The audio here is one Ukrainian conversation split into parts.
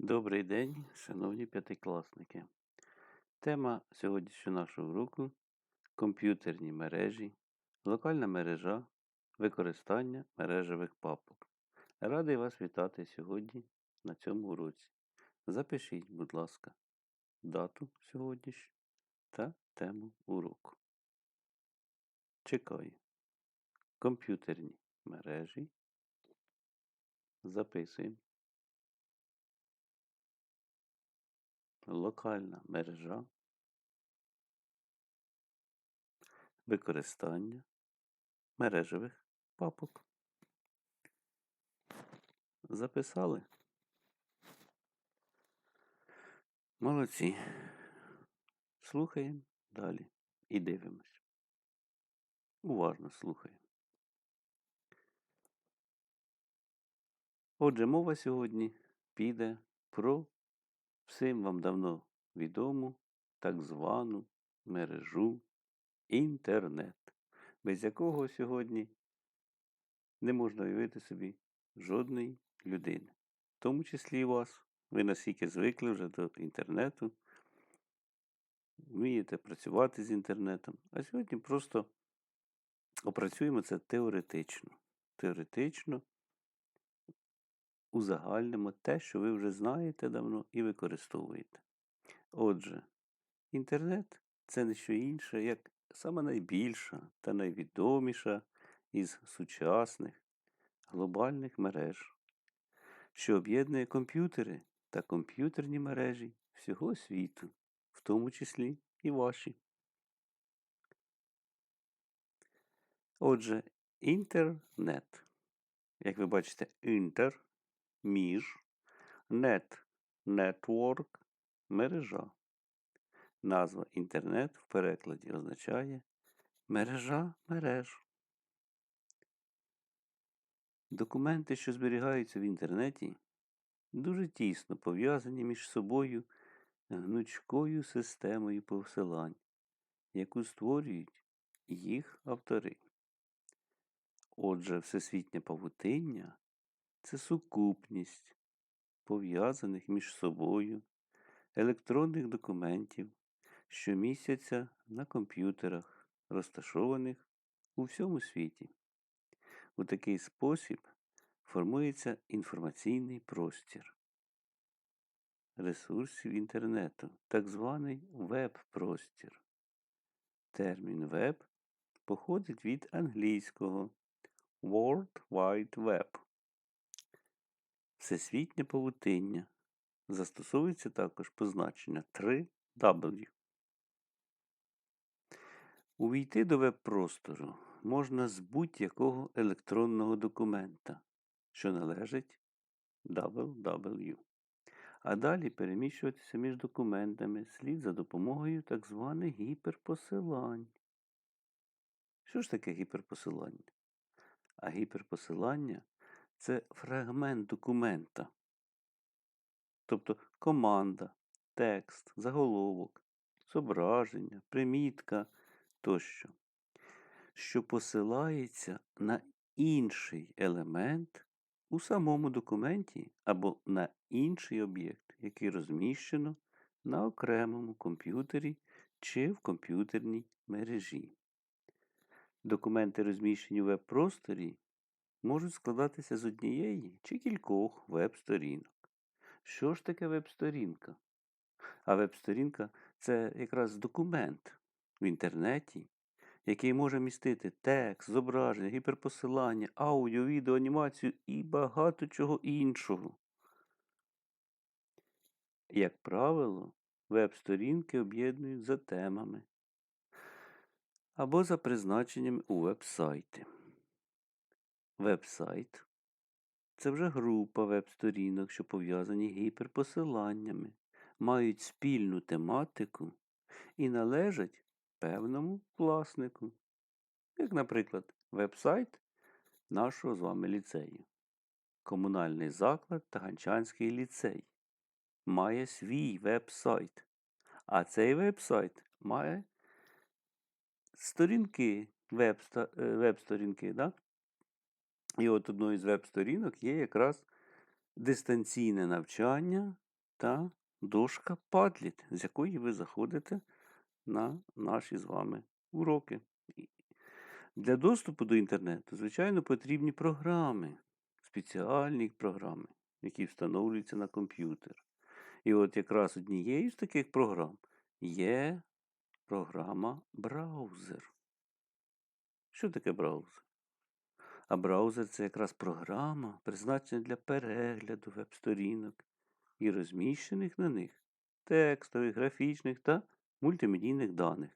Добрий день, шановні п'ятикласники. Тема сьогоднішнього нашого уроку комп'ютерні мережі, локальна мережа, використання мережевих папок. Радий вас вітати сьогодні на цьому уроці. Запишіть, будь ласка, дату сьогоднішню та тему уроку. Чекаю. Комп'ютерні мережі. Записуємо. Локальна мережа, використання мережевих папок. Записали? Молодці. Слухаємо далі і дивимось. Уважно слухаємо. Отже, мова сьогодні піде про всім вам давно відому так звану мережу інтернет, без якого сьогодні не можна уявити собі жодної людини. В тому числі і вас. Ви настільки звикли вже до інтернету, вмієте працювати з інтернетом. А сьогодні просто опрацюємо це теоретично. Теоретично узагальнимо те, що ви вже знаєте давно і використовуєте. Отже, інтернет це не що інше, як сама найбільша та найвідоміша із сучасних глобальних мереж, що об'єднує комп'ютери та комп'ютерні мережі всього світу, в тому числі і ваші. Отже, інтернет. Як ви бачите, інтер між, нет network мережа. Назва інтернет в перекладі означає мережа мереж. Документи, що зберігаються в інтернеті, дуже тісно пов'язані між собою гнучкою системою посилань, яку створюють їх автори. Отже, всесвітнє павутиння це сукупність пов'язаних між собою електронних документів, що містяться на комп'ютерах, розташованих у всьому світі. У такий спосіб формується інформаційний простір ресурсів інтернету, так званий веб-простір. Термін веб походить від англійського World Wide Web Всесвітнє павутиння. Застосовується також позначення 3W. Увійти до веб-простору можна з будь-якого електронного документа, що належить www. А далі переміщуватися між документами слід за допомогою так званих гіперпосилань. Що ж таке гіперпосилання? А гіперпосилання це фрагмент документа. Тобто команда, текст, заголовок, зображення, примітка тощо, що посилається на інший елемент у самому документі або на інший об'єкт, який розміщено на окремому комп'ютері чи в комп'ютерній мережі. Документи, розміщені в веб-просторі, можуть складатися з однієї чи кількох веб-сторінок. Що ж таке веб-сторінка? А веб-сторінка це якраз документ в інтернеті, який може містити текст, зображення, гіперпосилання, аудіо, відео, анімацію і багато чого іншого. Як правило, веб-сторінки об'єднують за темами або за призначеннями у веб-сайти. Веб-сайт це вже група веб-сторінок, що пов'язані гіперпосиланнями, мають спільну тематику і належать певному власнику. Як, наприклад, веб-сайт нашого з вами ліцею. Комунальний заклад Таганчанський ліцей має свій веб-сайт. А цей веб-сайт має сторінки, веб-сторінки. Да? І от одною з веб-сторінок є якраз дистанційне навчання та дошка Padlet, з якої ви заходите на наші з вами уроки. Для доступу до інтернету, звичайно, потрібні програми, спеціальні програми, які встановлюються на комп'ютер. І от якраз однією з таких програм є програма браузер. Що таке браузер? А браузер це якраз програма, призначена для перегляду веб-сторінок і розміщених на них текстових, графічних та мультимедійних даних,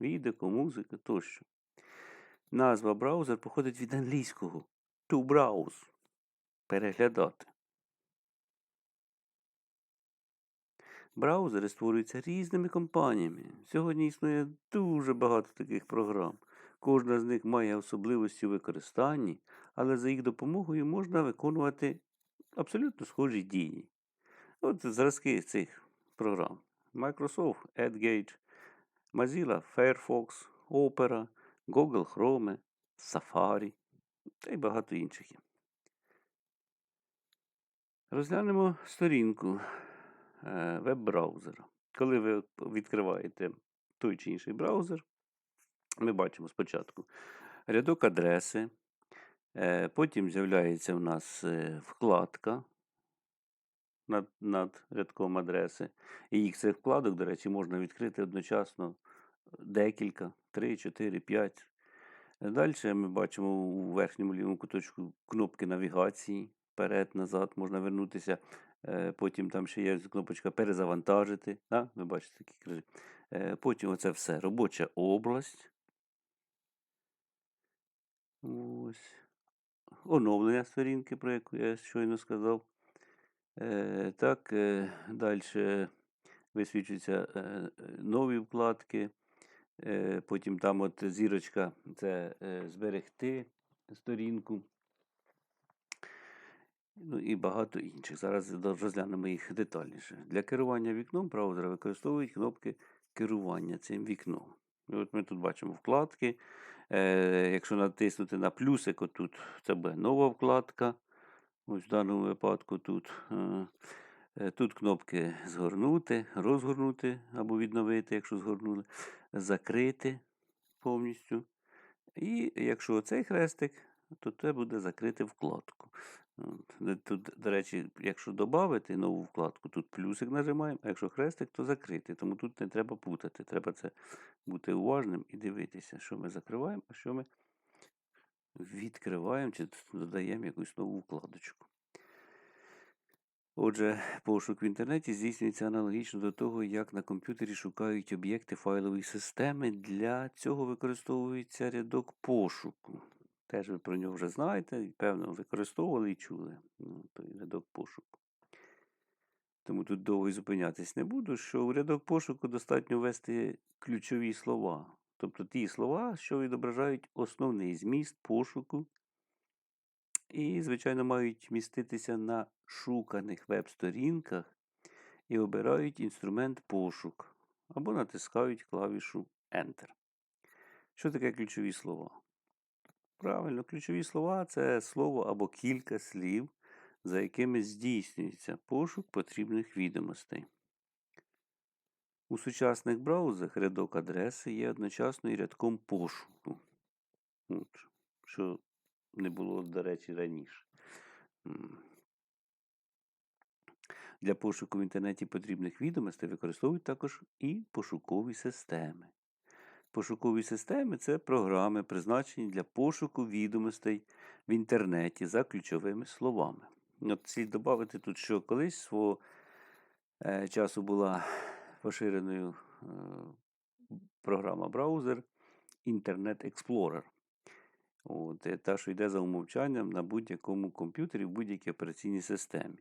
відео, музика тощо. Назва браузер походить від англійського to browse переглядати. Браузери створюються різними компаніями. Сьогодні існує дуже багато таких програм. Кожна з них має особливості у використанні, але за їх допомогою можна виконувати абсолютно схожі дії. От зразки цих програм: Microsoft Edgage, Mozilla Firefox, Opera, Google Chrome, Safari та й багато інших. Розглянемо сторінку е, веб-браузера. Коли ви відкриваєте той чи інший браузер, ми бачимо спочатку рядок адреси, е, потім з'являється у нас е, вкладка над, над рядком адреси. І їх цих вкладок, до речі, можна відкрити одночасно декілька, 3, 4, 5. Далі ми бачимо у верхньому лівому куточку кнопки навігації. Вперед, назад, можна вернутися. Е, Потім там ще є кнопочка перезавантажити. Да? Ви бачите такі крижі. Е, Потім оце все. Робоча область. Ось. Оновлення сторінки, про яку я щойно сказав. Е, Так, далі висвічуються е, е, нові вкладки. Е, Потім там от зірочка це е, зберегти сторінку. Ну і багато інших. Зараз розглянемо їх детальніше. Для керування вікном браузера використовують кнопки керування цим вікном. От ми тут бачимо вкладки. Е, Якщо натиснути на плюсик, отут це буде нова вкладка. Ось в даному випадку тут. Е, е, Тут кнопки згорнути, розгорнути або відновити, якщо згорнули, закрити повністю. І якщо оцей хрестик, то це буде закрити вкладку. Тут, до речі, якщо додати нову вкладку, тут плюсик нажимаємо, а якщо хрестик, то закрити. Тому тут не треба путати. Треба це бути уважним і дивитися, що ми закриваємо, а що ми відкриваємо чи додаємо якусь нову вкладочку. Отже, пошук в інтернеті здійснюється аналогічно до того, як на комп'ютері шукають об'єкти файлової системи. Для цього використовується рядок пошуку. Теж ви про нього вже знаєте, певно, використовували і чули ну, той рядок пошуку. Тому тут довго і зупинятись не буду, що у рядок пошуку достатньо ввести ключові слова. Тобто ті слова, що відображають основний зміст пошуку і, звичайно, мають міститися на шуканих веб-сторінках і обирають інструмент пошук або натискають клавішу Enter. Що таке ключові слова? Правильно, ключові слова це слово або кілька слів, за якими здійснюється пошук потрібних відомостей. У сучасних браузерах рядок адреси є одночасно і рядком пошуку. От, що не було, до речі, раніше. Для пошуку в інтернеті потрібних відомостей використовують також і пошукові системи. Пошукові системи це програми, призначені для пошуку відомостей в інтернеті за ключовими словами. От слід додати тут, що колись свого е, часу була поширеною е, програма браузер Internet Explorer. От, е, та, що йде за умовчанням на будь-якому комп'ютері в будь-якій операційній системі.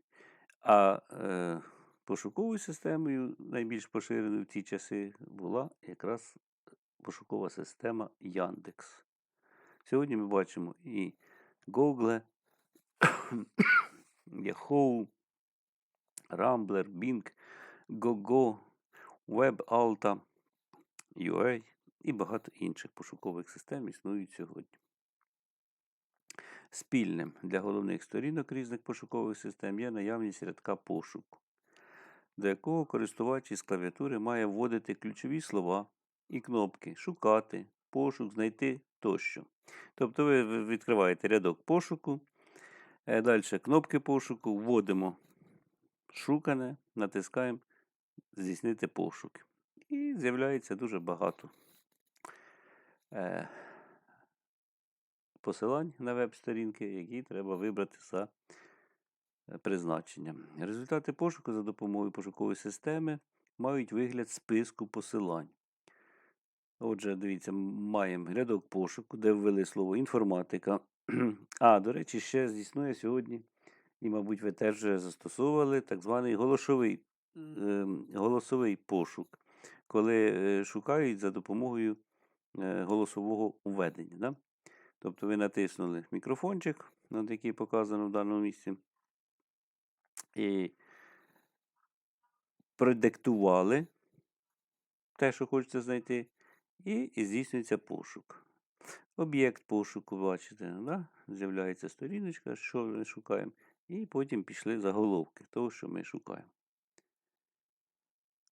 А е, пошуковою системою, найбільш поширеною в ті часи, була якраз пошукова система Яндекс. Сьогодні ми бачимо і Google, Yahoo, Rambler, Bing, GoGo, WebAlta, UA і багато інших пошукових систем існують сьогодні. Спільним для головних сторінок різних пошукових систем є наявність рядка пошуку. до якого користувач із клавіатури має вводити ключові слова і кнопки шукати, пошук, знайти тощо. Тобто ви відкриваєте рядок пошуку, далі кнопки пошуку, вводимо шукане, натискаємо здійснити пошук. І з'являється дуже багато е, посилань на веб-сторінки, які треба вибрати за е, призначенням. Результати пошуку за допомогою пошукової системи мають вигляд списку посилань. Отже, дивіться, маємо рядок пошуку, де ввели слово інформатика. А, до речі, ще здійснує сьогодні, і, мабуть, ви теж застосовували так званий голосовий, е, голосовий пошук, коли е, шукають за допомогою е, голосового введення. Да? Тобто ви натиснули мікрофончик, над який показано в даному місці, і продиктували те, що хочете знайти, і, здійснюється пошук. Об'єкт пошуку, бачите, да? з'являється сторіночка, що ми шукаємо, і потім пішли заголовки того, що ми шукаємо.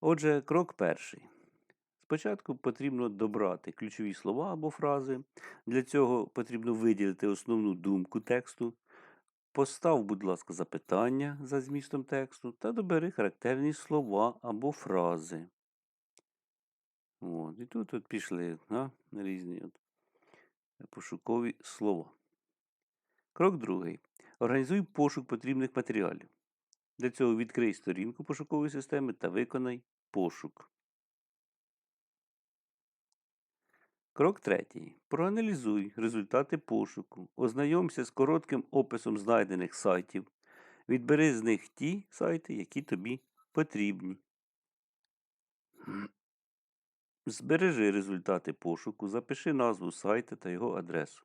Отже, крок перший. Спочатку потрібно добрати ключові слова або фрази. Для цього потрібно виділити основну думку тексту. Постав, будь ласка, запитання за змістом тексту та добери характерні слова або фрази. От, І тут от пішли на різні от пошукові слова. Крок другий. Організуй пошук потрібних матеріалів. Для цього відкрий сторінку пошукової системи та виконай пошук. Крок третій. Проаналізуй результати пошуку. Ознайомся з коротким описом знайдених сайтів. Відбери з них ті сайти, які тобі потрібні. Збережи результати пошуку, запиши назву сайта та його адресу.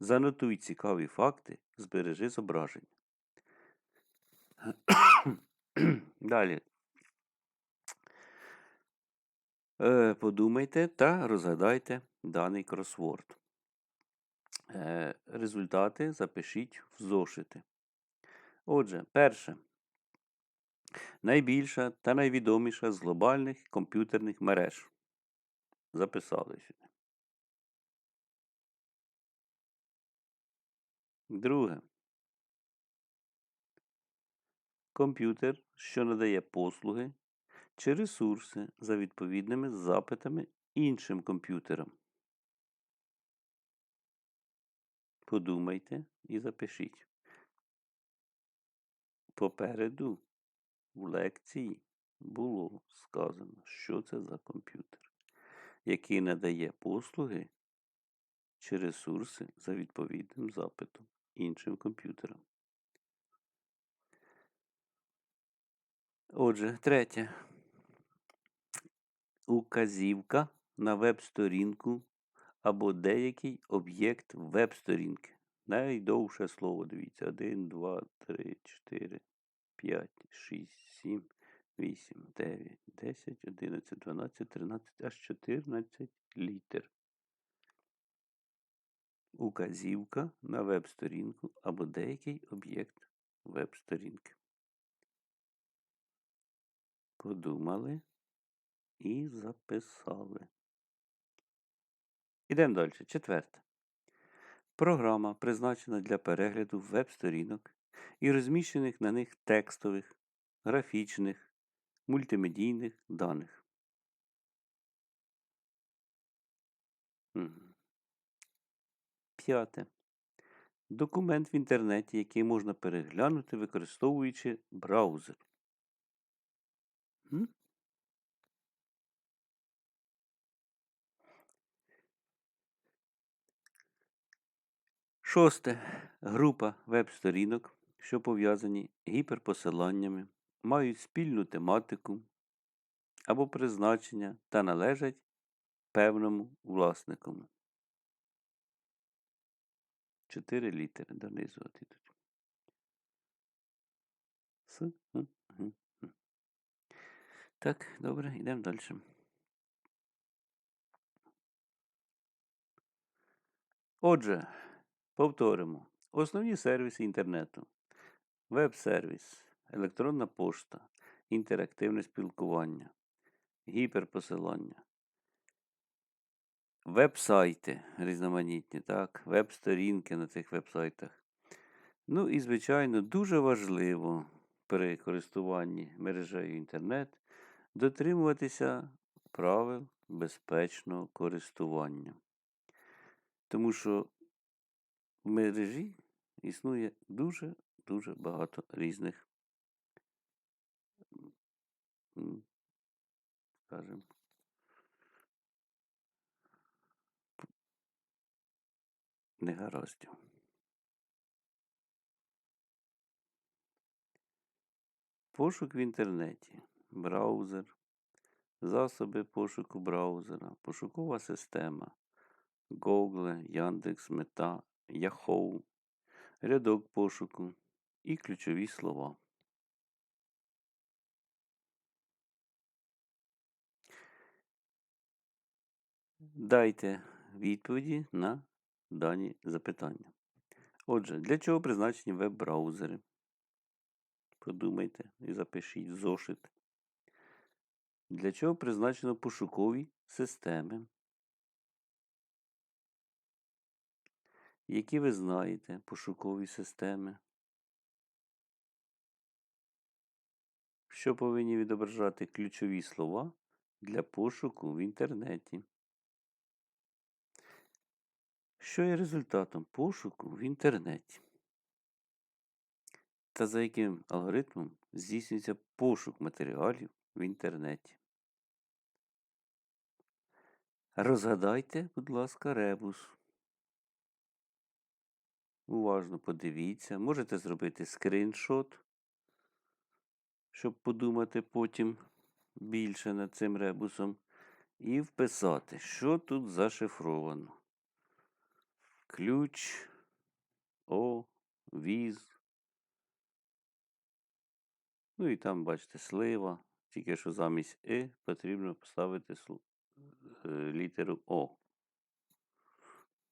Занотуй цікаві факти, збережи зображення. Далі. Е, подумайте та розгадайте даний кросворд. Е, результати запишіть в зошити. Отже, перше. Найбільша та найвідоміша з глобальних комп'ютерних мереж. Записали сюди. Друге. Комп'ютер, що надає послуги чи ресурси за відповідними запитами іншим комп'ютерам. Подумайте і запишіть. Попереду в лекції було сказано, що це за комп'ютер, який надає послуги чи ресурси за відповідним запитом іншим комп'ютерам. Отже, третє. Указівка на веб-сторінку або деякий об'єкт веб-сторінки. Найдовше слово, дивіться. 1, 2, 3, 4, 5, 6, 7, 8, 9, 10, 11, 12, 13, аж 14 літер. Указівка на веб-сторінку або деякий об'єкт веб-сторінки. Подумали і записали. Ідемо далі. Четверте. Програма призначена для перегляду веб-сторінок і розміщених на них текстових, графічних, мультимедійних даних. П'яте. Документ в інтернеті, який можна переглянути, використовуючи браузер. Шосте. Група веб-сторінок, що пов'язані гіперпосиланнями, мають спільну тематику або призначення та належать певному власнику. Чотири літери донизу от ідуть. Так, добре, йдемо далі. Отже, повторимо. Основні сервіси інтернету. Веб-сервіс, електронна пошта, інтерактивне спілкування, гіперпосилання. Веб-сайти різноманітні, так, веб-сторінки на цих веб-сайтах. Ну і, звичайно, дуже важливо при користуванні мережею інтернет дотримуватися правил безпечного користування. Тому що в мережі існує дуже-дуже багато різних, м, скажімо, негараздів. Пошук в інтернеті, браузер, засоби пошуку браузера, пошукова система, Google, Яндекс, Мета, Yahoo, рядок пошуку і ключові слова. Дайте відповіді на дані запитання. Отже, для чого призначені веб-браузери? Подумайте і запишіть зошит. Для чого призначено пошукові системи? Які ви знаєте пошукові системи? Що повинні відображати ключові слова для пошуку в інтернеті? Що є результатом пошуку в інтернеті? Та за яким алгоритмом здійснюється пошук матеріалів в інтернеті? Розгадайте, будь ласка, ребус. Уважно подивіться, можете зробити скріншот, щоб подумати потім більше над цим ребусом, і вписати, що тут зашифровано. Ключ, О, віз. Ну і там, бачите, слива. Тільки що замість Е потрібно поставити е, літеру О.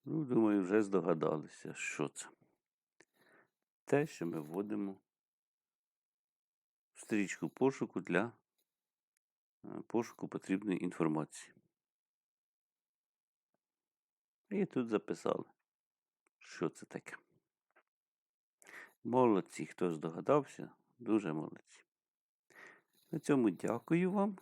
Ну, думаю, вже здогадалися, що це. Те, що ми вводимо в стрічку пошуку для е, пошуку потрібної інформації. І тут записали, що це таке. Молодці, хто здогадався, дуже молодці. На цьому дякую вам.